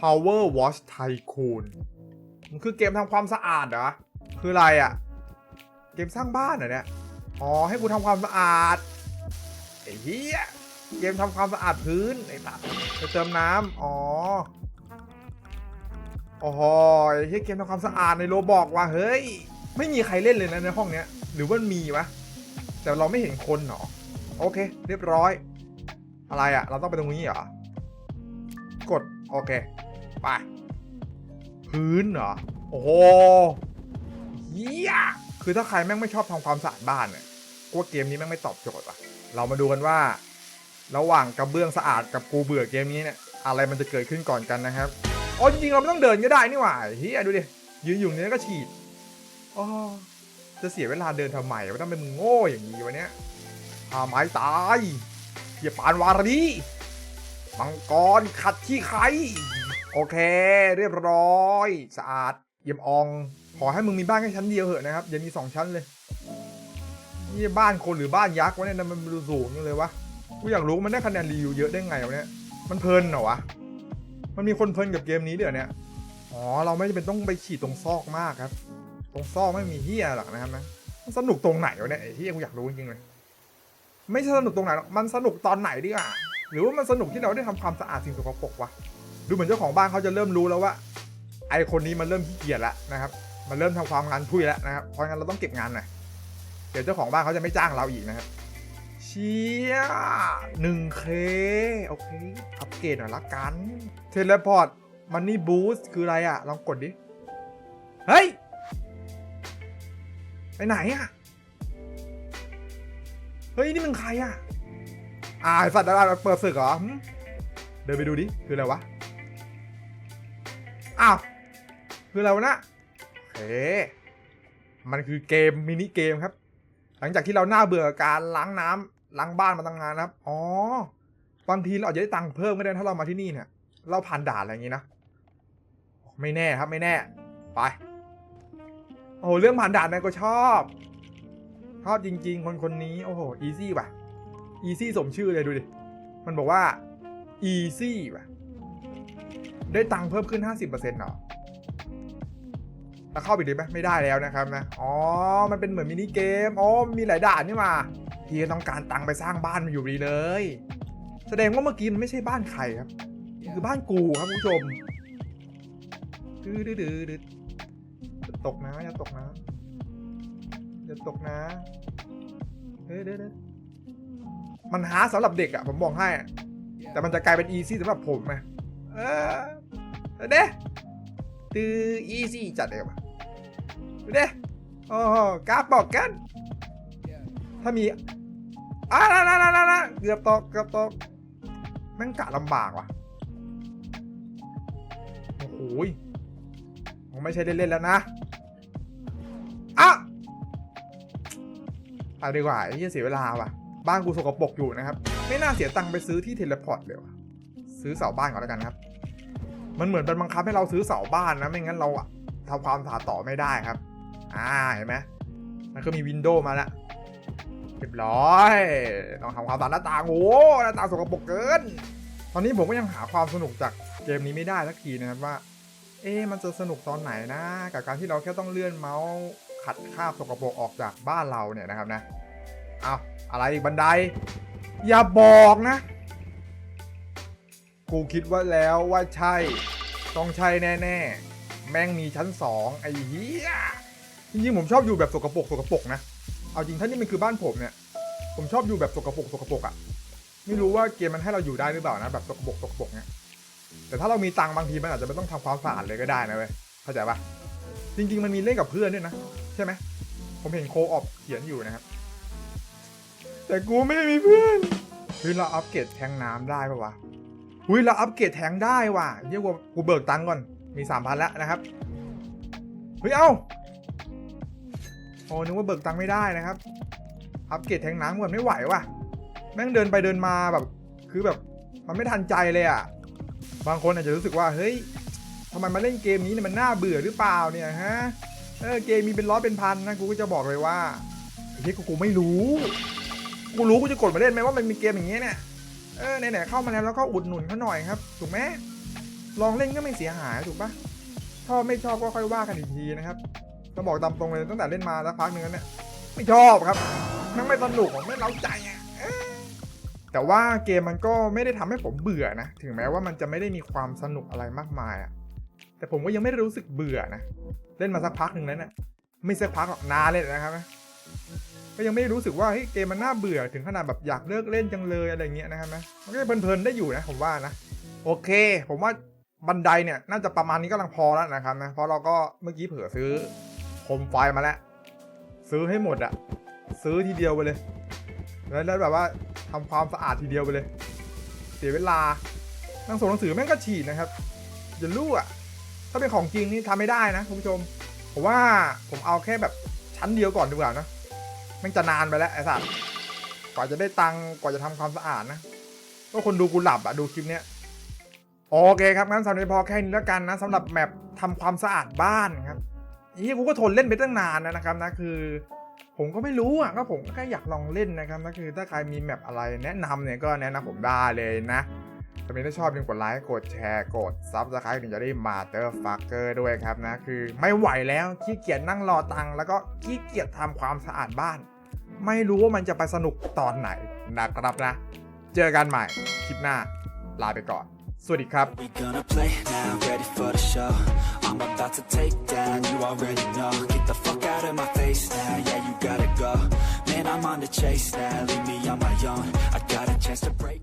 Power Wash Tycoon มันคือเกมทำความสะอาดเหรอ คืออะไรอะ่ะ เกมสร้างบ้านเหรอเนี่ย อ๋อ ให้กูทำความสะอาด ไอ้เหี้ย เกมทำความสะอาดพื้น ไอ้สัสไปเติมน้ำอ๋อโอ้โหไอ้เหี้ยเกมทำความสะอาดในโรบอกว่ะเฮ้ย ไม่มีใครเล่นเลยนะในห้องเนี้ย หรือว่ามีวะ แต่เราไม่เห็นคนหรอ โอเค เรียบร้อย อะไรอะ เราต้องไปตรงนี้เหรอ กด โอเค ไปพื้นเหรอ โอ้โหเฮียคือถ้าใครแม่งไม่ชอบทำความสะอาดบ้านเนี่ยกูว่าเกมนี้แม่งไม่ตอบโจทย์ว่ะ เรามาดูกันว่า ระหว่างกระเบื้องสะอาดกับกูเบื่อเกมนี้เนี่ยอะไรมันจะเกิดขึ้นก่อนกันนะครับอ๋อจริงๆเราไม่ต้องเดินก็ได้นี่หว่าเฮียดูดิยืนอยู่นี้ก็ฉีดอ๋อจะเสียเวลาเดินทำไมว่ต้องเป็นมึงโง่อย่างนี้วะเนี่ยพาไม้ตายเหียปานวารีมังกรขัดที่ใคร โอเค เรียบร้อย สะอาด เยี่ยมออง ขอให้มึงมีบ้านแค่ชั้นเดียวเหอะนะครับ อย่ามีสองชั้นเลย นี่บ้านคนหรือบ้านยักษ์วะเนี่ยมันดูสูงจังเลยวะ กูอยากรู้มันได้คะแนนรีวิวเยอะได้ไงวะเนี่ย มันเพลินเหรอวะ มันมีคนเพลินกับเกมนี้เดี๋ยวเนี่ยอ๋อ เราไม่จำเป็นต้องไปฉีดตรงซอกมากครับ ตรงซอกไม่มีเฮียหรอกนะครับนะมันสนุกตรงไหนวะเนี่ยไอ้เฮียกูอยากรู้จริงๆเลย ไม่ใช่สนุกตรงไหนหรอก มันสนุกตอนไหนดีอะหรือว่ามันสนุกที่เราได้ทำความสะอาดสิ่งสกปรกวะ ดูเหมือนเจ้าของบ้านเขาจะเริ่มรู้แล้วว่า ไอคนนี้มันเริ่มขี้เกียจแล้วนะครับ มันเริ่มทำความงานทุยแล้วนะครับ เพราะงั้นเราต้องเก็บงานหน่อยเดี๋ยวเจ้าของบ้านเขาจะไม่จ้างเราอีกนะครับ เชี่ยหนึ่งเคโอเค อัปเกรดหน่อยละกัน เทเลพอร์ตมันนี่บูสต์คืออะไรอะลองกดดิ เฮ้ย ไปไหนอะเฮ้ย นี่มึงใครอะอ่าสัตว์อะไรเปิดศึกเหรอ เดินไปดูดิ คืออะไรวะ อ้าว คืออะไรวะนะโอเคมันคือเกมมินิเกมครับ หลังจากที่เราหน้าเบื่อการล้างน้ำล้างบ้านมาตั้งนานนะครับ อ๋อ บางทีเราอาจจะได้ตังค์เพิ่มก็ได้ถ้าเรามาที่นี่เนี่ย เราผ่านด่านอะไรอย่างนี้นะ ไม่แน่ครับไม่แน่ ไป โอ้โหเรื่องผ่านด่านนี่ยก็ชอบ ชอบจริง ๆ คนคนนี้ โอ้โห อีซี่ว่ะ อีซี่สมชื่อเลยดูดิ มันบอกว่า อีซี่ว่ะ ได้ตังค์เพิ่มขึ้น 50%เหรอแล้วเข้าไปได้ไหมไม่ได้แล้วนะครับนะ อ๋อ มันเป็นเหมือนมินิเกม อ๋อ มีหลายด่านนี่มาพี่ต้องการตังค์ไปสร้างบ้านมันอยู่ดีเลย แสดงว่าเมื่อกี้มันไม่ใช่บ้านใครครับ คือบ้านกูครับคุณผู้ชมดื้อดื้อดื้อตกนะอย่าตกนะอย่าตกนะเฮ้ยเด้อเด้อมันหาสำหรับเด็กอะผมบอกให้ แต่มันจะกลายเป็นอีซี่สำหรับผมไงเออ เด้ตืออีซี่จัดเลยว่ะเด้โอ้โหกราฟบอกกัน ถ้ามีอ่านะนะนะนะเกือบตกเกือบตกแม่งกะลำบากว่ะ โอ้โหผมไม่ใช่เล่นๆแล้วนะอะไปดีกว่าไอ้เหี้ยเสียเวลาว่ะ บ้านกูสกปรกอยู่นะครับ ไม่น่าเสียตังค์ไปซื้อที่เทเลพอร์ตเลยว่ะ ซื้อเสาบ้านก่อนแล้วกันครับ มันเหมือนเป็นบังคับให้เราซื้อเสาบ้านนะไม่งั้นเราทำความสะอาดต่อไม่ได้ครับ อ่าเห็นไหมมันก็มีวินโดว์มาแล้วเรียบร้อยต้องทำความสะอาดหน้าต่างโอ้หน้าต่างสกปรกเกิน ตอนนี้ผมก็ยังหาความสนุกจากเกมนี้ไม่ได้สักทีนะครับว่า เอ๊มันจะสนุกตอนไหนนะ กับการที่เราแค่ต้องเลื่อนเมาส์ขัดคราบสกปรกออกจากบ้านเราเนี่ยนะครับนะเอาอะไรอีกบันได อย่าบอกนะ กูคิดว่าแล้วว่าใช่ ต้องใช่แน่ๆ แม่งมีชั้นสองไอ้เหี้ยจริงๆผมชอบอยู่แบบสกปรกสกปรกนะ เอาจริงถ้านี่มันคือบ้านผมเนี่ย ผมชอบอยู่แบบสกปรกสกปรกอะ่ะ ไม่รู้ว่าเกมมันให้เราอยู่ได้หรือเปล่านะแบบสกปรกสกปรกเนี่ย แต่ถ้าเรามีตังค์บางทีมันอาจจะไม่ต้องทำความสะอาดเลยก็ได้นะเว้ย เข้าใจปะจริง ๆ มันมีเล่นกับเพื่อนด้วยนะ ใช่ไหม ผมเห็นโคออฟเขียนอยู่นะครับ แต่กูไม่มีเพื่อนเฮ้ยเราอัปเกรดแทงน้ำได้ปะวะ เฮ้ยเราอัปเกรดแทงได้ว่ะเรียกว่ากูเบิกตังก่อน มีสามพันแล้วนะครับ เฮ้ย เอ้า โอ้นึกว่าเบิกตังไม่ได้นะครับ อัปเกรดแทงน้ำก่อนไม่ไหวว่ะ แม่งเดินไปเดินมาแบบ คือแบบ มันไม่ทันใจเลยอะ บางคนอาจจะรู้สึกว่า เฮ้ยทำไมมาเล่นเกมนี้เนี่ยมันน่าเบื่อหรือเปล่าเนี่ยฮะ เออเกมมีเป็นร้อยเป็นพันนะ กูก็จะบอกเลยว่าเฮ้ยกูไม่รู้ กูรู้กูจะกดมาเล่นไหมว่ามันมีเกมอย่างเงี้ยเนี่ย เออไหนๆเข้ามาแล้วแล้วก็อุดหนุนเขาหน่อยครับ ถูกไหมลองเล่นก็ไม่เสียหายถูกปะชอบไม่ชอบก็ค่อยว่ากันอีกทีนะครับจะบอกตามตรงเลยตั้งแต่เล่นมาสักพักนึงแล้วเนี่ยไม่ชอบครับมันไม่สนุกไม่เล้าใจอะแต่ว่าเกมมันก็ไม่ได้ทำให้ผมเบื่อนะถึงแม้ว่ามันจะไม่ได้มีความสนุกอะไรมากมายอะแต่ผมก็ยังไม่ได้รู้สึกเบื่อนะ เล่นมาสักพักหนึ่งแล้วเนี่ยไม่สักพักหรอกนานเลยนะครับ ก็ยังไม่ได้รู้สึกว่าเฮ้ยเกมมันน่าเบื่อถึงขนาดแบบอยากเลิกเล่นจังเลยอะไรเงี้ยนะครับนะมันก็เพลินๆได้อยู่นะผมว่านะ โอเค ผมว่าบันไดเนี่ยน่าจะประมาณนี้ก็ลังพอแล้วนะครับนะเพราะเราก็เมื่อกี้เผื่อซื้อโคมไฟมาแล้ว ซื้อให้หมดอะซื้อทีเดียวไปเลยแล้วแบบว่าทำความสะอาดทีเดียวไปเลย เสียเวลาหนังส่งหนังสือแม่งก็ฉีดนะครับอย่าลู่อะถ้าเป็นของจริงนี่ทำไม่ได้นะคุณผู้ชม ผมว่าผมเอาแค่แบบชั้นเดียวก่อนดีกว่านะ มันจะนานไปแล้วไอ้สัตว์กว่าจะได้ตังค์กว่าจะทำความสะอาดนะก็คนดูกูหลับอะดูคลิปเนี้ยโอเคครับงั้นสำหรับนี้พอแค่นี้แล้วกันนะสำหรับแมปทำความสะอาดบ้านครับนี่กูก็ทนเล่นไปตั้งนานนะครับนะคือ ผมก็ไม่รู้อะก็ผมก็แค่อยากลองเล่นนะครับนะคือถ้าใครมีแมปอะไรแนะนำเนี่ยก็แนะนำผมได้เลยนะถ้าเป็นถ้าชอบลืมกดไลค์กดแชร์กดซับสไครต์ถึงจะได้มาเตอร์ฟักเกอร์ด้วยครับนะคือไม่ไหวแล้วขี้เกียจนั่งรอตังค์แล้วก็ขี้เกียจทำความสะอาดบ้าน ไม่รู้ว่ามันจะไปสนุกตอนไหนนะครับนะ เจอกันใหม่คลิปหน้า ลาไปก่อน สวัสดีครับ We gonna play now, ready for the show. I'm about to take down, you already know. Get the fuck out of my face now, yeah, you gotta go. Man, I'm on the chase now, leave me on my own. I got a chance to break.